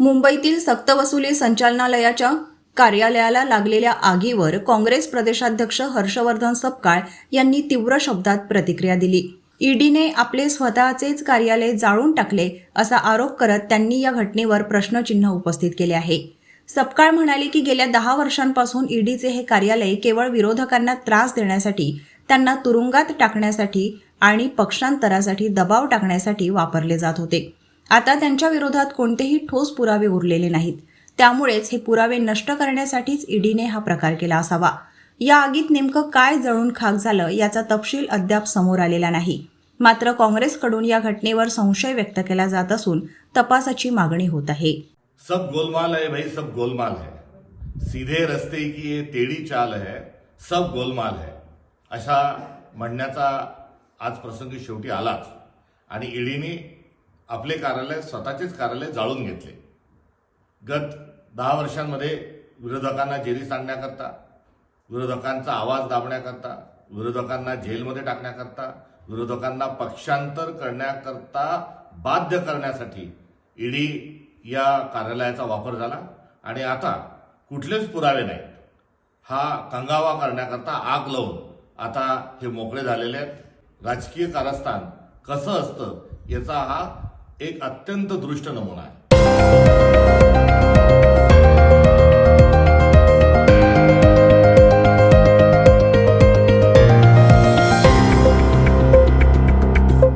मुंबईतील सक्तवसुली संचालनालयाच्या कार्यालयाला लागलेल्या आगीवर काँग्रेस प्रदेशाध्यक्ष हर्षवर्धन सपकाळ यांनी तीव्र शब्दात प्रतिक्रिया दिली. ईडीने आपले स्वतःचेच कार्यालय जाळून टाकले असा आरोप करत त्यांनी या घटनेवर प्रश्नचिन्ह उपस्थित केले आहे. सपकाळ म्हणाले की गेल्या दहा वर्षांपासून ईडीचे हे कार्यालय केवळ विरोधकांना त्रास देण्यासाठी त्यांना तुरुंगात टाकण्यासाठी आणि पक्षांतरासाठी दबाव टाकण्यासाठी वापरले जात होते. आता त्यांच्या विरोधात कोणतेही ठोस पुरावे उरलेले नाहीत. त्यामुळेच हे पुरावे नष्ट करण्यासाठीच ईडीने हा प्रकार केला असावा. या आगीत नेमकं काय जळून खाक झालं याचा तपशील अद्याप समोर आलेला नाही. मात्र काँग्रेसकडून या घटनेवर संशय व्यक्त केला जात असून तपासाची मागणी होत आहे. सब गोलमाल है भाई सब गोलमाल है. सीधे रस्ते की ये टेढ़ी चाल है सब गोलमाल है. अशा म्हणण्याचा आज प्रसंगी शेवटी आलाच. आणि ईडीने आपले कार्यालय स्वतःचेच कार्यालय जाळून घेतले. गत दहा वर्षांमध्ये विरोधकांना जेरी सांडण्याकरता विरोधकांचा आवाज दाबण्याकरता विरोधकांना जेलमध्ये टाकण्याकरता विरोधकांना पक्षांतर करण्याकरता बाध्य करण्यासाठी ईडी या कार्यालयाचा वापर झाला. आणि आता कुठलेच पुरावे नाहीत. हा कंगावा करण्याकरता आग लावून आता हे मोकळे झालेले आहेत. राजकीय कारस्थान कसं असतं याचा हा एक अत्यंत दृष्ट नमुना आहे.